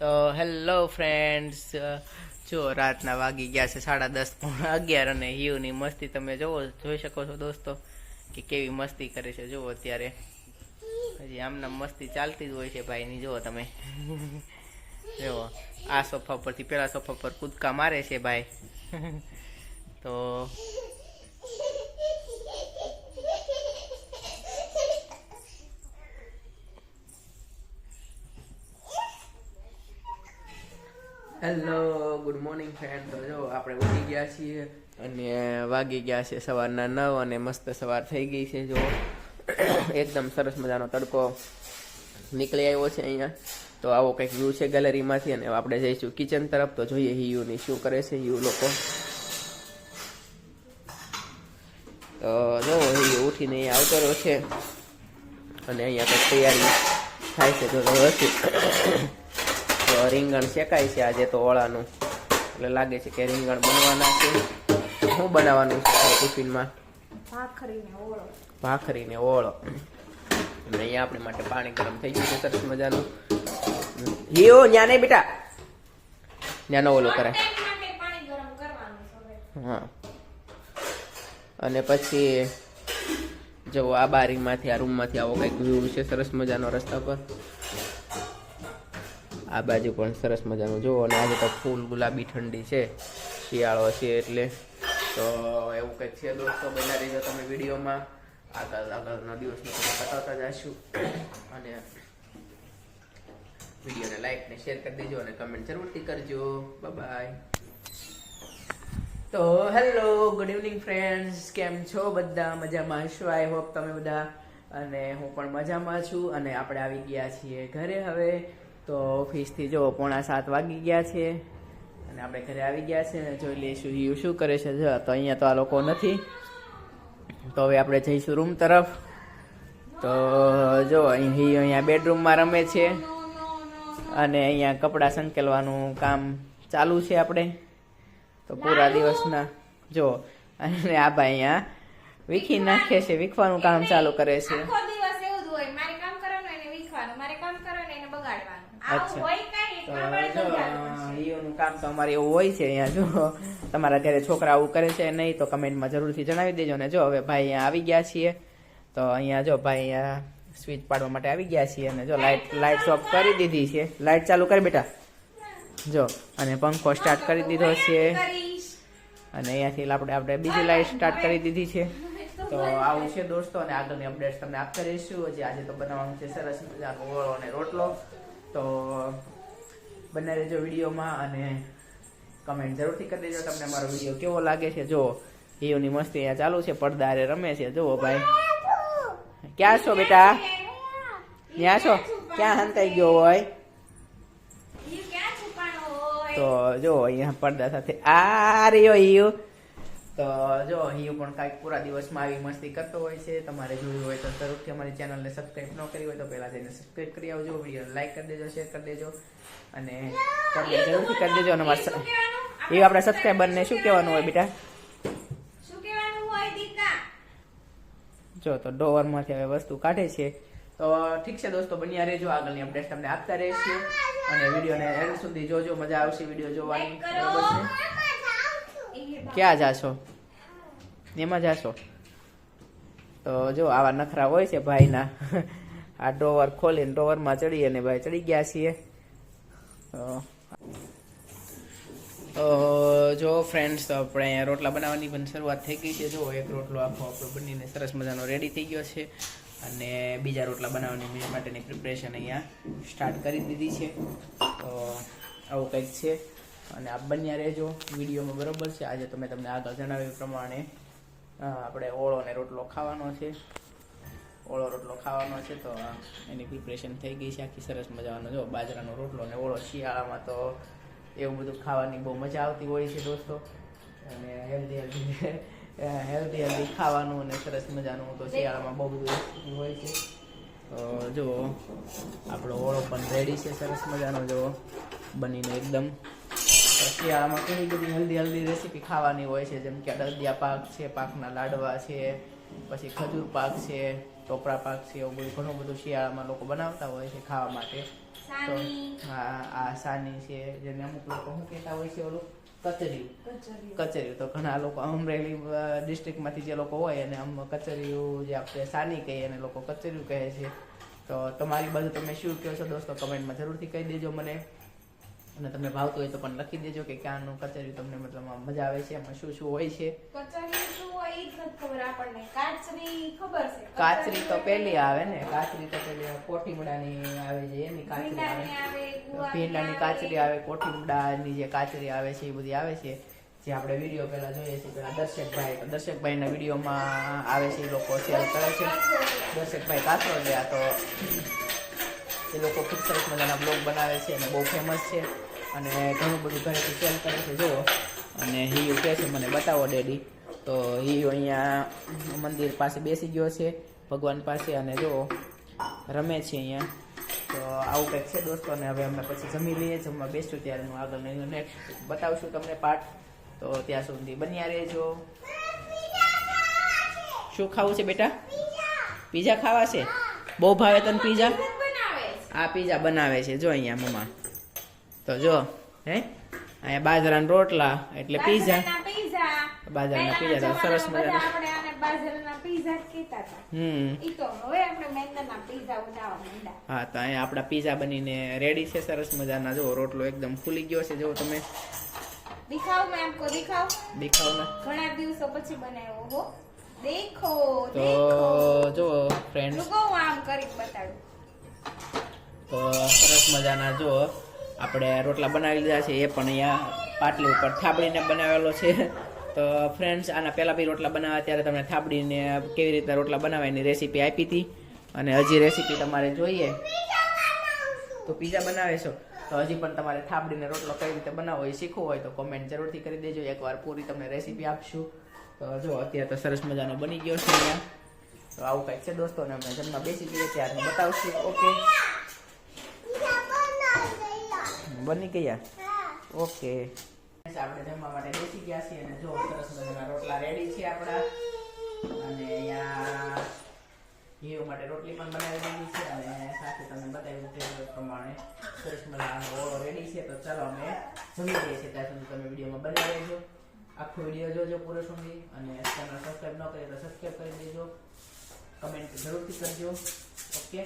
તો hello friends જો રાતના વાગી ગયા છે સાડા દસ પોણા અગિયાર અને હિયુની મસ્તી તમે જોવો, જોઈ શકો છો દોસ્તો કે કેવી મસ્તી કરે છે. જુઓ અત્યારે. હજી આમના મસ્તી ચાલતી જ હોય છે ભાઈની જુઓ તમે. જુઓ આ સોફા પરથી, પેલા સોફા પર કૂદકા મારે છે ભાઈ. તો હેલો ગુડ મોર્નિંગ ફ્રેન્ડ તો જો, આપણે ઉઠી ગયા છીએ અને વાગી ગયા છે સવારના નવ અને મસ્ત સવાર થઈ ગઈ છે, જો. એકદમ સરસ મજાનો તડકો નીકળી આવ્યો છે અહીંયા. તો આવો કંઈક વ્યૂ છે ગેલેરીમાંથી અને આપણે જઈશું કિચન તરફ. તો જોઈએ હિયુની શું કરે છે હિયુ લોકો. તો જો, હિયુ ઉઠીને અહીંયા આવતો રહ્યો છે અને અહીંયા કંઈક તૈયારી થાય છે, તો વ્યવસ્થિત રીંગણ શેકાય છે આજે તો ઓળાનું. એટલે લાગે છે કે રીંગણ બનવાના છે. શું બનાવવાનું છે ટિફિનમાં? ભાખરીને ઓળો. અને અહીંયા આપણે માટે પાણી ગરમ થઈ ગયું છે સરસ મજાનું. હિયો ન્યા નહીં બેટા. ન્યાનો ઓલો કરે. હા. અને પછી જો આ બારીમાંથી આ રૂમમાંથી આવો કંઈક વ્યૂ છે સરસ મજાનો રસ્તા પર. આ બાજુ પણ સરસ મજાનું. જુઓ, અને આજે તો ફૂલ ગુલાબી ઠંડી છે. શિયાળો છે એટલે. તો એવું કંઈક છે દોસ્તો બના રહીજો તમે વિડીયોમાં. આગળ આગળનો દિવસનો બતાવતા જશું. અને વિડીયોને લાઈક ને શેર કરી દેજો અને કમેન્ટ જરૂરથી કરજો. બાય તો હેલો ગુડ ઇવનિંગ ફ્રેન્ડ્સ કેમ છો બધા? મજામાં હશો? આઈ હોપ તમે બધા. અને હું પણ મજામાં છું. અને આપણે આવી ગયા છીએ ઘરે હવે. તો ઓફિસથી જો પોણા સાત વાગી ગયા છે અને આપણે ઘરે આવી ગયા છે અને જોઈ લઈશું યુ શું કરે છે. જો, તો અહીંયા તો આ લોકો નથી. તો હવે આપણે જઈશું રૂમ તરફ. તો જો, અહીં અહીંયા બેડરૂમમાં રમે છે અને અહીંયા કપડાં સંકેલવાનું કામ ચાલુ છે આપણે. તો પૂરા દિવસના, જો, અને આ ભાઈ અહીંયા વીખી નાખે છે, વીખવાનું કામ ચાલુ કરે છે આખો દિવસ એવું જ હોય મારે કામ કરવાનું એને વીખવાનું મારે કામ કરવાનું એને બગાડવાનું આવું અચ્છા. ઈઓનું કામ તો અમારે એવું હોય છે અહીંયા જો. તમારા ઘરે છોકરા આવું કરે છે નહીં તો કમેન્ટમાં જરૂરથી જણાવી દેજો ને જો. હવે ભાઈ અહીંયા આવી ગયા છીએ. તો અહીંયા જો ભાઈ અહીંયા સ્વિચ પાડવા માટે આવી ગયા છીએ અને જો લાઇટ લાઇટ ઓફ કરી દીધી છે. લાઇટ ચાલુ કરી બેટા. જો અને પંખો સ્ટાર્ટ કરી દીધો છે. અને અહીંયાથી આપણે આપણે બીજી લાઈટ સ્ટાર્ટ કરી દીધી છે. તો આવું છે દોસ્તો અને આગળની અપડેટ્સ તમને આપતા રહીશું. હજી આજે તો બનાવવાનું છે સરસ મજાનો ઓળો અને રોટલો. તો બને રહેજો વિડીયોમાં અને કમેન્ટ જરૂરથી કરી દેજો. તમને મારો વીડિયો કેવો લાગે છે? જો હિયોની મસ્તી અહીંયા ચાલુ છે પડદારે રમે છે. જુઓ ભાઈ. ક્યાં છો બેટા? ક્યાં છો? ક્યાં હંતાઈ ગયો હોય? તો જો અહીંયા પડદા સાથે આ રહ્યો હિયુ. તો જો અહીં પણ કાંઈક પૂરા દિવસમાં આવી મસ્તી કરતો હોય છે. તમારે જોયું હોય તો જરૂરથી અમારી ચેનલને સબસ્ક્રાઈબ ન કરી હોય તો પહેલાં જઈને સબસ્ક્રાઈબ કરી આવજો. વીડિયો લાઈક કરી દેજો શેર કરી દેજો. અને તમે જરૂરથી કરી દેજો અને અમારા? એ આપણા સબસ્ક્રાઈબરને શું કહેવાનું હોય બેટા? જો તો ડોવરમાંથી હવે વસ્તુ કાઢે છે. તો ઠીક છે દોસ્તો બન્યા રહેજો. આગળની અપડેટ તમને આપતા રહીશું. અને વિડીયોને એન્ડ સુધી જોજો. મજા આવશે વીડિયો જોવાની. બરોબર છે? ક્યાં જાશો? એમાં જાશો? તો જો આવા નખરા હોય છે ભાઈના. આ ડોવર ખોલીને ડોવરમાં ચડી અને ભાઈ ચડી ગયા છીએ. જો ફ્રેન્ડ્સ તો આપણે રોટલા બનાવવાની પણ શરૂઆત થઈ ગઈ છે. જો એક રોટલો આખો આપણો બનીને સરસ મજાનો રેડી થઈ ગયો છે. અને બીજા રોટલા બનાવવાની માટેની પ્રિપરેશન અહીંયા સ્ટાર્ટ કરી દીધી છે. તો આવું કંઈક છે. અને આપ બન્યા રહેજો વિડીયોમાં બરોબર છે. આજે તો મેં તમને આગળ જણાવ્યું પ્રમાણે આપણે ઓળો ને રોટલો ખાવાનો છે. ઓળો રોટલો ખાવાનો છે તો એની પ્રિપરેશન થઈ ગઈ છે. આખી સરસ મજાનો જો બાજરાનો રોટલો ને ઓળો શિયાળામાં તો એવું બધું ખાવાની બહુ મજા આવતી હોય છે દોસ્તો. અને હેલ્ધી હેલ્ધી હેલ્ધી હેલ્ધી ખાવાનું અને સરસ મજાનું તો શિયાળામાં બહુ બધું હોય છે. તો જો આપણો ઓળો પણ રેડી છે. સરસ મજાનો જો બનીને એકદમ. શિયાળામાં ઘણી બધી હેલ્ધી હેલ્ધી રેસીપી ખાવાની હોય છે જેમ કે અડદિયા પાક છે પાકના લાડવા છે પછી ખજૂર પાક છે ટોપરા પાક છે એવું બધું ઘણું બધું શિયાળામાં લોકો બનાવતા હોય છે ખાવા માટે. તો હા આ સાની છે જેને અમુક લોકો શું કહેતા હોય છે ઓલું? કચરિયું કચરિયું. તો ઘણા લોકો અમરેલી ડિસ્ટ્રિક્ટમાંથી જે લોકો હોય એને આમ કચરિયું જે આપણે સાની કહીએ અને લોકો કચરિયું કહે છે. તો તમારી બાજુ તમે શું કહો છો દોસ્તો? કમેન્ટમાં જરૂરથી કહી દેજો મને. અને તમને ભાવતું હોય તો પણ લખી દેજો કે ક્યાંનું કચેરી તમને મતલબ મજા આવે છે એમાં શું શું હોય છે. કચરિયું શું હોય ઈ જ ખબર આપણને. કાચરી ખબર છે. કાચરી તો પેલી આવે ને કાચરી તો પેલી કોઠીમડાની આવે છે એની કાચરી આવે. ભીંડાની કાચરી આવે કોઠીમડાની જે કાચરી આવે છે એ બધી આવે છે. જે આપણે વીડિયો પહેલા જોઈએ છીએ પેલા દર્શકભાઈ. દર્શકભાઈના વિડીયોમાં આવે છે એ લોકો શેર કરે છે. દર્શકભાઈ કાચરો ગયા તો એ લોકો ખૂબ સરસ મજાના બ્લોગ બનાવે છે અને બહુ ફેમસ છે. અને ઘણું બધું ઘરેથી સેલ કરે છે જુઓ. અને હિયુ કહે છે મને બતાવો ડેડી. તો હિયુ અહીંયા મંદિર પાસે બેસી ગયો છે ભગવાન પાસે અને જુઓ રમે છે અહીંયા. તો આવું કંઈક છે દોસ્તો અને હવે અમે પછી જમી લઈએ જમવા બેસું ત્યારે હું આગળ બતાવશું તમને પાર્ટ તો ત્યાં સુધી બન્યા રહેજો. શું ખાવું છે બેટા? પીઝા ખાવા છે? બહુ ભાવે તને પીઝા? આ પીઝા બનાવે છે. જો અહીંયા મમ્મા. તો જો હે? અહીંયા બાજરાના રોટલા એટલે પીઝા. બાજરાના પીઝા. તો સરસ મજાના. બધા આપણે આને બાજરાના પીઝા કહેતા હતા. હમ. ઈ તો હવે આપણે મેંદાના પીઝા બનાવવા માંડ્યા. હા તો અહીંયા આપણા પીઝા બનીને રેડી છે સરસ મજાના. જો રોટલો એકદમ ફૂલી ગયો છે. જો તમે દિખાવ મેં આપકો દિખાવ? દેખાવ ને. ઘણા દિવસો પછી બનાવ્યો હો. દેખો તો જો ફ્રેન્ડ્સ રૂકો આમ કરી બતાડું. તો સરસ મજાના જો. આપણે રોટલા બનાવી લીધા છે, એ પણ અહીંયા પાટલી ઉપર થાબડીને બનાવેલો છે. તો ફ્રેન્ડ્સ આના પહેલાં બી રોટલા બનાવ્યા, ત્યારે તમને થાબડીને કેવી રીતે રોટલા બનાવવાની રેસીપી આપી હતી. અને હજી રેસીપી તમારે જોઈએ. તો પીઝા બનાવે છો તો હજી પણ તમારે થાબડીને રોટલો કઈ રીતે બનાવવો એ શીખવું હોય તો કોમેન્ટ જરૂરથી કરી દેજો. એકવાર પૂરી તમને રેસીપી આપશું. તો જો, અત્યારે તો સરસ મજાનો બની ગયો છે અહીંયા. તો આવું કંઈક છે દોસ્તો, અને અમે જમવા બેસી જઈએ ત્યારે બતાવશું. ઓકે બની ગયા? ઓકે. આપણે જમવા માટે બેસી ગયા છીએ અને જો સરસ મજાના રોટલા રેડી છે આપણા. અને અહીંયા હીરો માટે રોટલી પણ બનાવી દીધી છે અને સાથે તમને બતાવ્યું તે પ્રમાણે સરસ મજાનો ઓળો રેડી છે. તો ચાલો અમે જમી લઈએ છીએ. ત્યાં સુધી તમે વિડીયોમાં બની રહેજો. આખો વીડિયો જોજો પૂરો સુધી. અને ચેનલ સબસ્ક્રાઈબ ન કરીએ તો સબસ્ક્રાઈબ કરી દેજો. કમેન્ટ જરૂરથી કરજો. ઓકે?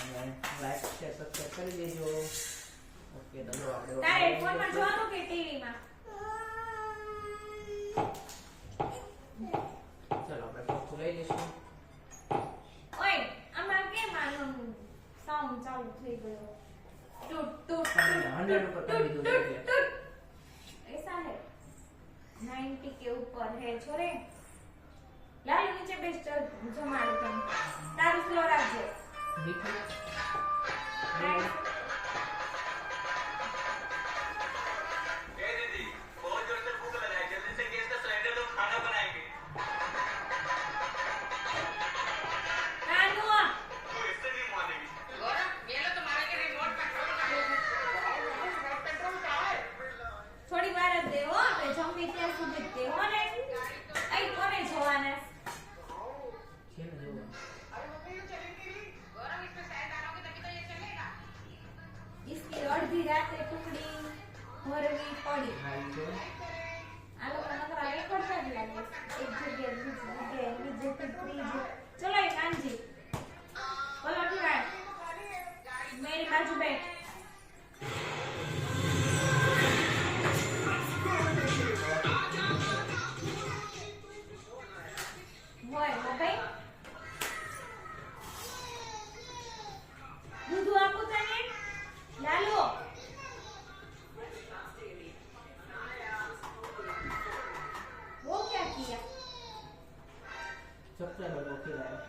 અને લાઈક શેર સબસ્ક્રાઈબ કરી દેજો. ઓકે તો જો આપણે તારે હેડફોનમાં કે ઉપર હે છોરે લાલ નીચે બેસ્ટ જમાડું તને. તારું સ્લો રાખજે terminar de bem. Bueno, bem? Dudu, aputane. Lalo. वो क्या किया सब चलो ओके रहा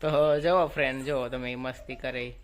તો જુઓ ફ્રેન્ડ જુઓ તમે મસ્તી કરે.